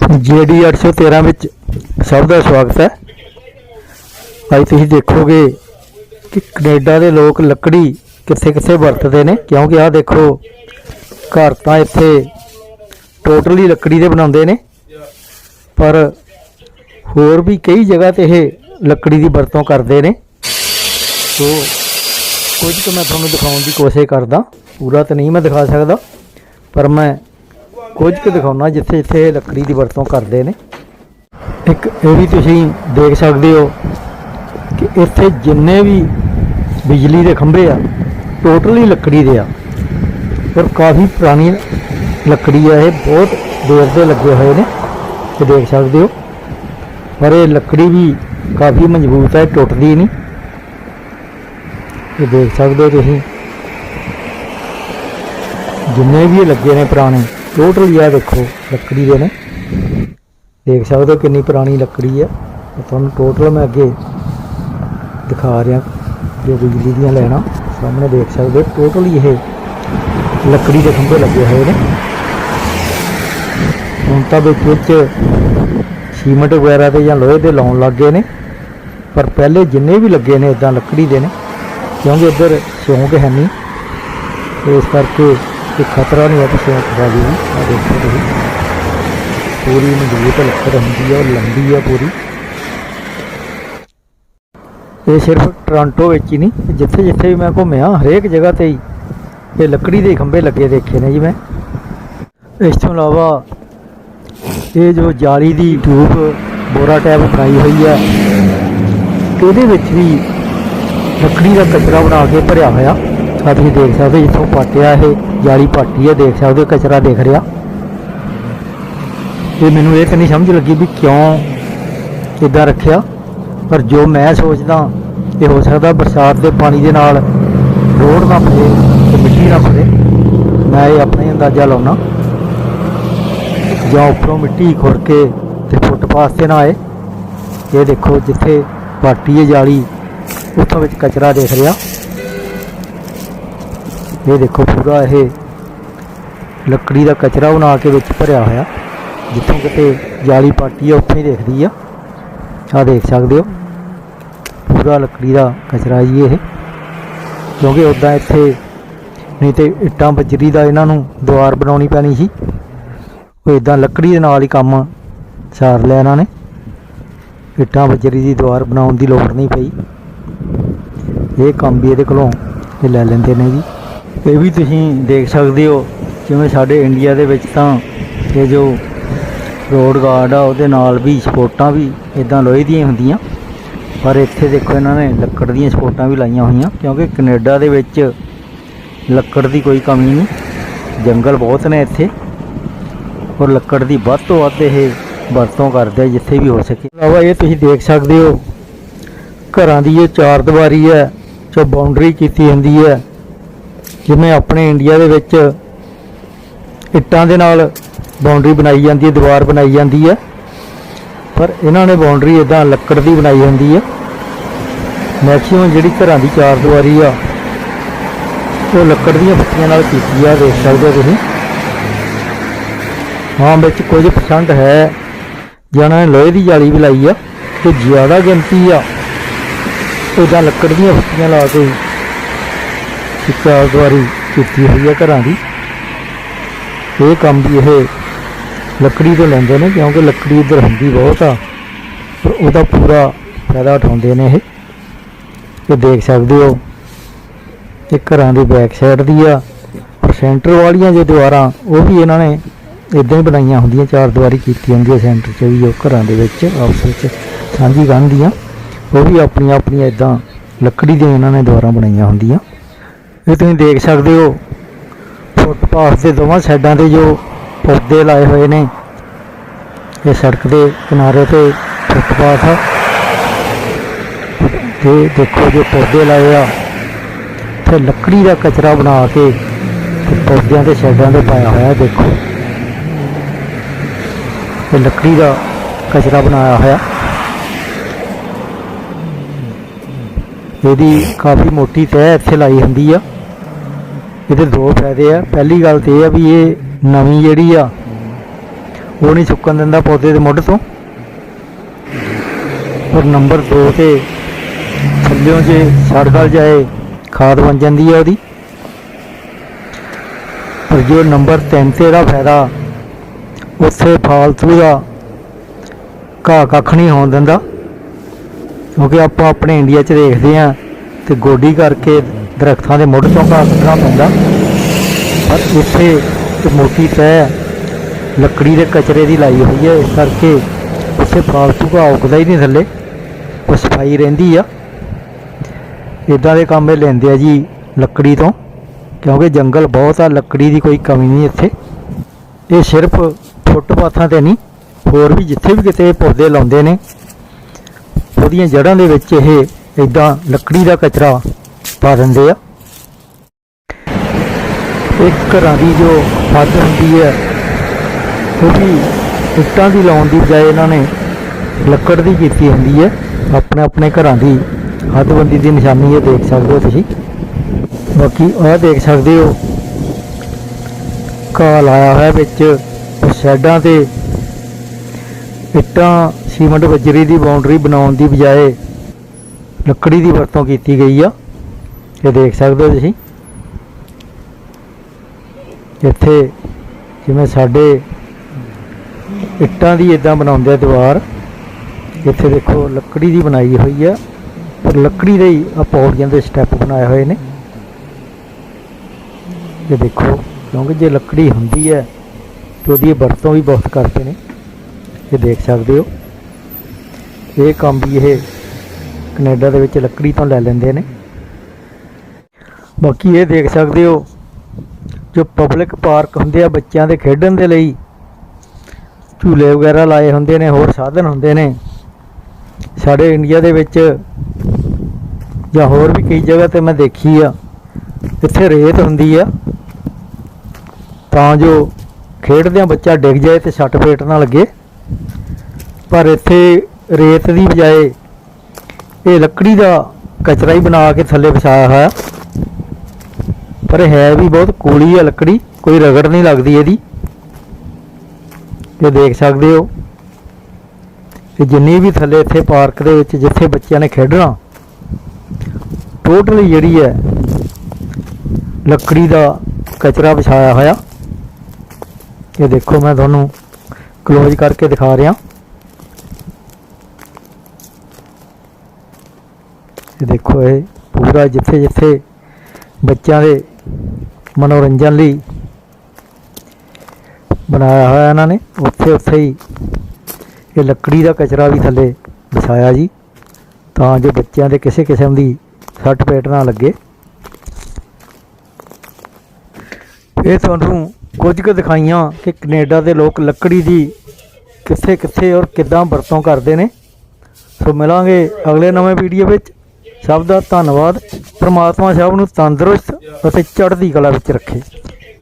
GD 813 ਵਿੱਚ ਸਭ ਦਾ ਸਵਾਗਤ ਹੈ। ਅੱਜ ਤੁਸੀਂ ਦੇਖੋਗੇ ਕਿ ਕੈਨੇਡਾ ਦੇ ਲੋਕ ਲੱਕੜੀ ਕਿੱਥੇ ਕਿੱਥੇ ਵਰਤਦੇ ਨੇ, ਕਿਉਂਕਿ ਆਹ ਦੇਖੋ, ਘਰ ਤਾਂ ਇੱਥੇ ਟੋਟਲੀ ਲੱਕੜੀ ਦੇ ਬਣਾਉਂਦੇ ਨੇ। ਪਰ ਹੋਰ ਵੀ ਕਈ ਜਗ੍ਹਾ ਤੇ ਇਹ ਲੱਕੜੀ ਦੀ ਵਰਤੋਂ ਕਰਦੇ ਨੇ। ਸੋ, ਕੁਝ ਤਾਂ ਮੈਂ ਤੁਹਾਨੂੰ ਦਿਖਾਉਣ ਦੀ ਕੋਸ਼ਿਸ਼ ਕਰਦਾ। ਪੂਰਾ ਤਾਂ ਨਹੀਂ ਮੈਂ ਦਿਖਾ ਸਕਦਾ, ਪਰ ਮੈਂ ਕੁਝ ਕੁ ਦਿਖਾਉਣਾ ਜਿੱਥੇ ਜਿੱਥੇ ਲੱਕੜੀ ਦੀ ਵਰਤੋਂ ਕਰਦੇ ਨੇ। ਇੱਕ ਇਹ ਵੀ ਤੁਸੀਂ ਦੇਖ ਸਕਦੇ ਹੋ ਕਿ ਇੱਥੇ ਜਿੰਨੇ ਵੀ ਬਿਜਲੀ ਦੇ ਖੰਭੇ ਆ, ਟੋਟਲੀ ਲੱਕੜੀ ਦੇ ਆ। ਪਰ ਕਾਫੀ ਪੁਰਾਣੀ ਲੱਕੜੀ ਆ ਇਹ, ਬਹੁਤ ਦੇਰ ਦੇ ਲੱਗੇ ਹੋਏ ਨੇ, ਇਹ ਦੇਖ ਸਕਦੇ ਹੋ। ਪਰ ਇਹ ਲੱਕੜੀ ਵੀ ਕਾਫੀ ਮਜ਼ਬੂਤ ਹੈ ਟੁੱਟਦੀ ਨਹੀਂ। ਇਹ ਦੇਖ ਸਕਦੇ ਹੋ ਤੁਸੀਂ। ਜਿੰਨੇ ਵੀ ਇਹ ਲੱਗੇ ਨੇ ਪੁਰਾਣੇ ਟੋਟਲੀ ਆ ਦੇਖੋ, ਲੱਕੜੀ ਦੇ ਨੇ। ਦੇਖ ਸਕਦੇ ਹੋ ਕਿੰਨੀ ਪੁਰਾਣੀ ਲੱਕੜੀ ਹੈ ਤੁਹਾਨੂੰ ਟੋਟਲ ਮੈਂ ਅੱਗੇ ਦਿਖਾ ਰਿਹਾ, ਜੋ ਬਿਜਲੀ ਦੀਆਂ ਲੈਣਾ ਸਾਹਮਣੇ ਦੇਖ ਸਕਦੇ ਹੋ। ਟੋਟਲੀ ਇਹ ਲੱਕੜੀ ਦੇ ਖੰਭੇ ਲੱਗੇ ਹੋਏ ਨੇ। ਹੁਣ ਤਾਂ ਵਿੱਚ ਵਿੱਚ ਸੀਮੈਂਟ ਵਗੈਰਾ ਤੇ ਜਾਂ ਲੋਹੇ ਦੇ ਲਾਉਣ ਲੱਗ ਗਏ ਨੇ। ਪਰ ਪਹਿਲੇ ਜਿੰਨੇ ਵੀ ਲੱਗੇ ਨੇ ਇਦਾਂ ਲੱਕੜੀ ਦੇ ਨੇ। ਕਿਉਂਕਿ ਇੱਧਰ ਸ਼ੌਂਕ ਹੈ ਨਹੀਂ। ਇਸ ਕਰਕੇ ਇਹ ਖਤਰਾ ਨਹੀਂ ਹੈ ਕਿ ਸਿਉਂਕ ਖਾ ਜੂਗੀ ਆ ਦੇਖੋ ਤੁਸੀਂ। ਪੂਰੀ ਮਜ਼ਬੂਤ ਲੱਕੜ ਹੁੰਦੀ ਹੈ ਉਹ ਲੰਬੀ ਹੈ ਪੂਰੀ। ਇਹ ਸਿਰਫ ਟੋਰਾਂਟੋ ਵਿੱਚ ਹੀ ਨਹੀਂ ਜਿੱਥੇ ਜਿੱਥੇ ਵੀ ਮੈਂ ਘੁੰਮਿਆ, ਹਰੇਕ ਜਗ੍ਹਾ ਤੇ ਹੀ ਇਹ ਲੱਕੜੀ ਦੇ ਖੰਭੇ ਲੱਗੇ ਦੇਖੇ ਨੇ ਜੀ ਮੈਂ। ਇਸ ਤੋਂ ਇਲਾਵਾ ਇਹ ਜੋ ਜਾਲੀ ਦੀ ਟਿਊਬ ਬੋਰਾ ਟੈਪ ਬਣਾਈ ਹੋਈ ਹੈ ਉਹਦੇ ਵਿੱਚ ਵੀ ਲੱਕੜੀ ਦਾ ਕਚਰਾ ਬਣਾ ਕੇ ਭਰਿਆ ਹੋਇਆ। ਆ ਤੁਸੀਂ ਦੇਖ ਸਕਦੇ, ਜਿੱਥੋਂ ਪਾਟਿਆ ਇਹ ਜਾਲੀ ਪਾਟੀ ਹੈ, ਦੇਖ ਸਕਦੇ ਹੋ, ਕਚਰਾ ਦੇਖ ਰਿਹਾ। ਇਹ ਮੈਨੂੰ ਇਹ ਤਾਂ ਨਹੀਂ ਸਮਝ ਲੱਗੀ ਵੀ ਕਿਉਂ ਇਦਾਂ ਰੱਖਿਆ। ਪਰ ਜੋ ਮੈਂ ਸੋਚਦਾ, ਇਹ ਹੋ ਸਕਦਾ ਬਰਸਾਤ ਦੇ ਪਾਣੀ ਦੇ ਨਾਲ ਰੋਡ ਨਾ ਭਰੇ ਤੇ ਮਿੱਟੀ ਨਾ ਭਰੇ। ਮੈਂ ਇਹ ਆਪਣਾ ਹੀ ਅੰਦਾਜ਼ਾ ਲਾਉਣਾ ਜਾਂ ਉੱਪਰੋਂ ਮਿੱਟੀ ਖੁਰ ਕੇ ਤੇ ਫੁੱਟਪਾਥ ਤੇ ਨਾ ਆਏ। ਇਹ ਦੇਖੋ ਜਿੱਥੇ ਪਾਟੀ ਹੈ, ਜਾਲੀ, ਉੱਥੋਂ ਵਿੱਚ ਕਚਰਾ ਦੇਖ ਰਿਹਾ। ਇਹ ਦੇਖੋ ਪੂਰਾ ਇਹ ਲੱਕੜੀ ਦਾ ਕਚਰਾ ਬਣਾ ਕੇ ਵਿੱਚ ਭਰਿਆ ਹੋਇਆ। ਜਿੱਥੋਂ ਕਿਤੇ ਜਾਲੀ ਪਾਟੀ ਆ, ਉੱਥੋਂ ਹੀ ਦੇਖਦੀ ਆ। ਆ ਦੇਖ ਸਕਦੇ ਹੋ। ਪੂਰਾ ਲੱਕੜੀ ਦਾ ਕਚਰਾ ਜੀ ਇਹ। ਕਿਉਂਕਿ ਉਦਾਂ ਇੱਥੇ ਨਹੀਂ ਤੇ ਇੱਟਾਂ ਬਜਰੀ ਦਾ ਇਹਨਾਂ ਨੂੰ ਦੀਵਾਰ ਬਣਾਉਣੀ ਪੈਣੀ ਸੀ। ਉਹ ਇਦਾਂ ਲੱਕੜੀ ਦੇ ਨਾਲ ਹੀ ਕੰਮ ਸਾਰ ਲਿਆ ਇਹਨਾਂ ਨੇ। ਇੱਟਾਂ ਬਜਰੀ ਦੀ ਦੀਵਾਰ ਬਣਾਉਣ ਦੀ ਲੋੜ ਨਹੀਂ ਪਈ। ਇਹ ਕੰਮ ਵੀ ਇਹਦੇ ਕੋਲੋਂ ਇਹ ਲੈ ਲੈਂਦੇ ਨੇ ਜੀ। ਇਹ ਵੀ ਤੁਸੀਂ ਦੇਖ ਸਕਦੇ ਹੋ, ਜਿਵੇਂ ਸਾਡੇ ਇੰਡੀਆ ਦੇ ਵਿੱਚ ਤਾਂ ਇਹ ਜੋ ਰੋਡ ਗਾਰਡ ਆ, ਉਹਦੇ ਨਾਲ ਵੀ ਸਪੋਰਟਾਂ ਵੀ ਇਦਾਂ ਲੋਹੇ ਦੀਆਂ ਹੁੰਦੀਆਂ। ਪਰ ਇੱਥੇ ਦੇਖੋ ਇਹਨਾਂ ਨੇ ਲੱਕੜ ਦੀਆਂ ਸਪੋਰਟਾਂ ਵੀ ਲਾਈਆਂ ਹੋਈਆਂ, ਕਿਉਂਕਿ ਕੈਨੇਡਾ ਦੇ ਵਿੱਚ ਲੱਕੜ ਦੀ ਕੋਈ ਕਮੀ ਨਹੀਂ, ਜੰਗਲ ਬਹੁਤ ਨੇ ਇੱਥੇ। ਔਰ ਲੱਕੜ ਦੀ ਵੱਧ ਤੋਂ ਵੱਧ ਇਹ ਵਰਤੋਂ ਕਰਦੇ ਜਿੱਥੇ ਵੀ ਹੋ ਸਕੇ। ਇਲਾਵਾ ਇਹ ਤੁਸੀਂ ਦੇਖ ਸਕਦੇ ਹੋ, ਘਰਾਂ ਦੀ ਇਹ ਚਾਰ ਦੀਵਾਰੀ ਹੈ, ਜੋ ਬਾਉਂਡਰੀ ਕੀਤੀ ਹੁੰਦੀ ਹੈ ਜਿਵੇਂ ਆਪਣੇ ਇੰਡੀਆ ਦੇ ਵਿੱਚ ਇੱਟਾਂ ਦੇ ਨਾਲ ਬਾਉਂਡਰੀ ਬਣਾਈ ਜਾਂਦੀ ਹੈ, ਦੀਵਾਰ ਬਣਾਈ ਜਾਂਦੀ ਹੈ। ਪਰ ਇਹਨਾਂ ਨੇ ਬਾਉਂਡਰੀ ਇਦਾਂ ਲੱਕੜ ਦੀ ਬਣਾਈ ਹੁੰਦੀ ਹੈ। ਮੈਕਸਿਮਮ ਜਿਹੜੀ ਘਰਾਂ ਦੀ ਚਾਰ ਦੀਵਾਰੀ ਆ, ਉਹ ਲੱਕੜ ਦੀਆਂ ਪੱਤੀਆਂ ਨਾਲ ਕੀਤੀ ਆ, ਦੇਖ ਸਕਦੇ ਹੋ ਤੁਸੀਂ। ਹਾਂ, ਵਿੱਚ ਕੁਝ ਪਰਸੈਂਟ ਹੈ। ਜਿਹਨਾਂ ਨੇ ਲੋਹੇ ਦੀ ਜਾਲੀ ਵੀ ਲਾਈ ਆ, ਤੇ ਜ਼ਿਆਦਾ ਗਿਣਤੀ ਆ ਉਹਦਾ ਲੱਕੜ ਦੀਆਂ ਪੱਤੀਆਂ ਲਾ ਕੇ ਇੱਕ ਚਾਰ ਦੀਵਾਰੀ ਕੀਤੀ ਹੋਈ ਆ ਘਰਾਂ ਦੀ। ਇਹ ਕੰਮ ਵੀ ਇਹ ਲੱਕੜੀ ਤੋਂ ਲੈਂਦੇ ਨੇ, ਕਿਉਂਕਿ ਲੱਕੜੀ ਇੱਧਰ ਹੁੰਦੀ ਬਹੁਤ ਆ, ਪਰ ਉਹਦਾ ਪੂਰਾ ਫਾਇਦਾ ਉਠਾਉਂਦੇ ਨੇ ਇਹ। ਇਹ ਦੇਖ ਸਕਦੇ ਹੋ, ਇਹ ਘਰਾਂ ਦੀ ਬੈਕ ਸਾਈਡ ਦੀ ਆ ਪਰ ਸੈਂਟਰ ਵਾਲੀਆਂ ਜੋ ਦੀਵਾਰਾਂ, ਉਹ ਵੀ ਇਹਨਾਂ ਨੇ ਇਦਾਂ ਹੀ ਬਣਾਈਆਂ ਹੁੰਦੀਆਂ, ਚਾਰ ਦੀਵਾਰੀ ਕੀਤੀ ਹੁੰਦੀ ਹੈ ਸੈਂਟਰ 'ਚ ਵੀ, ਉਹ ਘਰਾਂ ਦੇ ਵਿੱਚ, ਆਪਸ ਵਿੱਚ ਸਾਂਝੀ ਕੰਧ ਦੀਆਂ। ਉਹ ਵੀ ਆਪਣੀਆਂ ਆਪਣੀਆਂ ਇਦਾਂ ਲੱਕੜੀ ਦੀਆਂ ਇਹਨਾਂ ਨੇ ਦੀਵਾਰਾਂ ਬਣਾਈਆਂ ਹੁੰਦੀਆਂ। ਇਹ ਤੁਸੀਂ ਦੇਖ ਸਕਦੇ ਹੋ, ਫੁੱਟਪਾਥ ਦੇ ਦੋਵਾਂ ਸਾਈਡਾਂ ਤੇ ਜੋ ਪੌਦੇ ਲਾਏ ਹੋਏ ਨੇ, ਇਹ ਸੜਕ ਦੇ ਕਿਨਾਰੇ ਤੇ ਫੁੱਟਪਾਥ ਆ। ਤੇ ਦੇਖੋ ਜੋ ਪੌਦੇ ਲਾਏ ਆ ਤੇ ਲੱਕੜੀ ਦਾ ਕਚਰਾ ਬਣਾ ਕੇ ਪੌਦਿਆਂ ਦੇ ਸਾਈਡਾਂ ਤੇ ਪਾਇਆ ਹੋਇਆ, ਦੇਖੋ। ਇਹ ਲੱਕੜੀ ਦਾ ਕਚਰਾ ਬਣਾਇਆ ਹੋਇਆ। ਇਹਦੀ ਕਾਫੀ ਮੋਟੀ ਤਹਿ ਇੱਥੇ ਲਾਈ ਹੁੰਦੀ ਆ। ਇਹਦੇ ਦੋ ਫਾਇਦੇ ਆ। ਪਹਿਲੀ ਗੱਲ ਤੇ ਇਹ ਆ ਵੀ ਇਹ ਨਵੀਂ ਜਿਹੜੀ ਆ, ਉਹ ਨਹੀਂ ਸੁੱਕਣ ਦਿੰਦਾ ਪੌਦੇ ਦੇ ਮੁੱਢ ਤੋਂ। ਔਰ ਨੰਬਰ 2 ਤੇ ਥੱਲਿਓਂ ਜੇ ਸੜ ਜਾਏ, ਖਾਦ ਬਣ ਜਾਂਦੀ ਆ ਉਹਦੀ। ਪਰ ਜੋ ਨੰਬਰ 3 ਤੇ ਇਹਦਾ ਫਾਇਦਾ, ਉੱਥੇ ਫਾਲਤੂ ਦਾ ਘਾਹ ਕੱਖ ਨਹੀਂ ਹੋਣ ਦਿੰਦਾ। ਕਿਉਂਕਿ ਆਪਾਂ ਆਪਣੇ ਇੰਡੀਆ 'ਚ ਦੇਖਦੇ ਆ ਤੇ ਗੋਡੀ ਕਰਕੇ ਦਰਖਤਾਂ ਦੇ ਮੁੱਢ ਤੋਂ ਘਾਹ ਕੱਢਣਾ ਪੈਂਦਾ। ਪਰ ਇੱਥੇ ਇੱਕ ਮੋਟੀ ਤੈਅ ਲੱਕੜੀ ਦੇ ਕਚਰੇ ਦੀ ਲਾਈ ਹੋਈ ਹੈ। ਇਸ ਕਰਕੇ ਉੱਥੇ ਫਾਲਤੂ ਘਾਹ ਉੱਗਦਾ ਹੀ ਨਹੀਂ ਥੱਲੇ। ਉਹ ਸਫ਼ਾਈ ਰਹਿੰਦੀ ਆ। ਇਦਾਂ ਦੇ ਕੰਮ ਇਹ ਲੈਂਦੇ ਆ ਜੀ ਲੱਕੜੀ ਤੋਂ। ਕਿਉਂਕਿ ਜੰਗਲ ਬਹੁਤ ਆ, ਲੱਕੜੀ ਦੀ ਕੋਈ ਕਮੀ ਨਹੀਂ ਇੱਥੇ। ਇਹ ਸਿਰਫ ਫੁੱਟਪਾਥਾਂ ਤੇ ਨਹੀਂ, ਹੋਰ ਵੀ ਜਿੱਥੇ ਵੀ ਕਿਤੇ ਇਹ ਪੌਦੇ ਲਾਉਂਦੇ ਨੇ, ਉਹਦੀਆਂ ਜੜ੍ਹਾਂ ਦੇ ਵਿੱਚ ਇਹ ਇਦਾਂ ਲੱਕੜੀ ਦਾ ਕਚਰਾ ਪਾ ਦਿੰਦੇ ਆ। ਇੱਕ ਘਰਾਂ ਦੀ ਜੋ ਹੱਦ ਹੁੰਦੀ ਹੈ, ਉਹ ਵੀ ਇੱਟਾਂ ਦੀ ਲਾਉਣ ਦੀ ਬਜਾਏ ਇਹਨਾਂ ਨੇ ਲੱਕੜ ਦੀ ਕੀਤੀ ਹੁੰਦੀ ਹੈ। ਆਪਣੇ ਆਪਣੇ ਘਰਾਂ ਦੀ ਹੱਦਬੰਦੀ ਦੀ ਨਿਸ਼ਾਨੀ ਇਹ ਦੇਖ ਸਕਦੇ ਹੋ ਤੁਸੀਂ। ਬਾਕੀ ਆਹ ਦੇਖ ਸਕਦੇ ਹੋ, ਘਾਹ ਲਾਇਆ ਹੋਇਆ ਵਿੱਚ ਸ਼ੈਡਾਂ ਤੇ ਇੱਟਾਂ, ਸੀਮੈਂਟ, ਬਜਰੀ ਦੀ ਬਾਉਂਡਰੀ ਬਣਾਉਣ ਦੀ ਬਜਾਏ ਲੱਕੜੀ ਦੀ ਵਰਤੋਂ ਕੀਤੀ ਗਈ ਆ। ਇਹ ਦੇਖ ਸਕਦੇ ਹੋ ਤੁਸੀਂ। ਇੱਥੇ ਜਿਵੇਂ ਸਾਡੇ ਇੱਟਾਂ ਦੀ ਇਦਾਂ ਬਣਾਉਂਦੇ ਆ ਦੀਵਾਰ। ਇੱਥੇ ਦੇਖੋ ਲੱਕੜੀ ਦੀ ਬਣਾਈ ਹੋਈ ਆ। ਪਰ ਲੱਕੜੀ ਦੇ ਹੀ ਆ ਪੌੜੀਆਂ ਦੇ ਸਟੈਪ ਬਣਾਏ ਹੋਏ ਨੇ। ਇਹ ਦੇਖੋ, ਕਿਉਂਕਿ ਜੇ ਲੱਕੜੀ ਹੁੰਦੀ ਹੈ ਤੇ ਉਹਦੀ ਵਰਤੋਂ ਵੀ ਬਹੁਤ ਕਰਦੇ ਨੇ। ਇਹ ਦੇਖ ਸਕਦੇ ਹੋ। ਇਹ ਕੰਮ ਵੀ ਇਹ ਕੈਨੇਡਾ ਦੇ ਵਿੱਚ ਲੱਕੜੀ ਤੋਂ ਲੈ ਲੈਂਦੇ ਨੇ। ਬਾਕੀ ਇਹ ਦੇਖ ਸਕਦੇ ਹੋ, ਜੋ ਪਬਲਿਕ ਪਾਰਕ ਹੁੰਦੇ ਆ ਬੱਚਿਆਂ ਦੇ ਖੇਡਣ ਦੇ ਲਈ, ਝੂਲੇ ਵਗੈਰਾ ਲਾਏ ਹੁੰਦੇ ਨੇ, ਹੋਰ ਸਾਧਨ ਹੁੰਦੇ ਨੇ, ਸਾਡੇ ਇੰਡੀਆ ਦੇ ਵਿੱਚ ਜਾਂ ਹੋਰ ਵੀ ਕਈ ਜਗ੍ਹਾ ਤੇ ਮੈਂ ਦੇਖੀ ਆ, ਇੱਥੇ ਰੇਤ ਹੁੰਦੀ ਆ, ਤਾਂ ਜੋ ਖੇਡਦਿਆਂ ਬੱਚਾ ਡਿੱਗ ਜਾਏ ਤੇ ਸੱਟ ਪੇਟ ਨਾ ਲੱਗੇ, ਪਰ ਇੱਥੇ ਰੇਤ ਦੀ ਬਜਾਏ ਇਹ ਲੱਕੜੀ ਦਾ ਕਚਰਾ ਹੀ ਬਣਾ ਕੇ ਥੱਲੇ ਵਿਛਾਇਆ ਹੋਇਆ। ਪਰ ਇਹ ਹੈ ਵੀ ਬਹੁਤ ਕੂਲੀ ਆ ਲੱਕੜੀ, ਕੋਈ ਰਗੜ ਨਹੀਂ ਲੱਗਦੀ ਇਹਦੀ। ਇਹ ਦੇਖ ਸਕਦੇ ਹੋ। ਕਿ ਜਿੰਨੀ ਵੀ ਥੱਲੇ ਇੱਥੇ ਪਾਰਕ ਦੇ ਵਿੱਚ ਜਿੱਥੇ ਬੱਚਿਆਂ ਨੇ ਖੇਡਣਾ, ਟੋਟਲੀ ਜਿਹੜੀ ਹੈ ਲੱਕੜੀ ਦਾ ਕਚਰਾ ਵਿਛਾਇਆ ਹੋਇਆ। ਇਹ ਦੇਖੋ ਮੈਂ ਤੁਹਾਨੂੰ ਕਲੋਜ਼ ਕਰਕੇ ਦਿਖਾ ਰਿਹਾ। ਇਹ ਦੇਖੋ ਇਹ ਪੂਰਾ ਜਿੱਥੇ ਜਿੱਥੇ ਬੱਚਿਆਂ ਦੇ ਮਨੋਰੰਜਨ ਲਈ ਬਣਾਇਆ ਹੋਇਆ ਇਹਨਾਂ ਨੇ। ਉੱਥੇ ਉੱਥੇ ਹੀ ਇਹ ਲੱਕੜੀ ਦਾ ਕਚਰਾ ਵੀ ਥੱਲੇ ਵਿਛਾਇਆ ਜੀ, ਤਾਂ ਜੋ ਬੱਚਿਆਂ ਦੇ ਕਿਸੇ ਕਿਸਮ ਦੀ ਸੱਟ ਪੇਟ ਨਾ ਲੱਗੇ। ਇਹ ਤੁਹਾਨੂੰ ਕੁਝ ਕੁ ਦਿਖਾਈਆਂ ਕਿ ਕੈਨੇਡਾ ਦੇ ਲੋਕ ਲੱਕੜੀ ਦੀ ਕਿੱਥੇ ਕਿੱਥੇ ਔਰ ਕਿੱਦਾਂ ਵਰਤੋਂ ਕਰਦੇ ਨੇ। ਸੋ ਮਿਲਾਂਗੇ ਅਗਲੇ ਨਵੇਂ ਵੀਡੀਓ ਵਿੱਚ। ਸਭ ਦਾ ਧੰਨਵਾਦ। ਪ੍ਰਮਾਤਮਾ ਸਭ ਨੂੰ ਤੰਦਰੁਸਤ ਅਤੇ ਚੜ੍ਹਦੀ ਕਲਾ ਵਿੱਚ ਰੱਖੇ।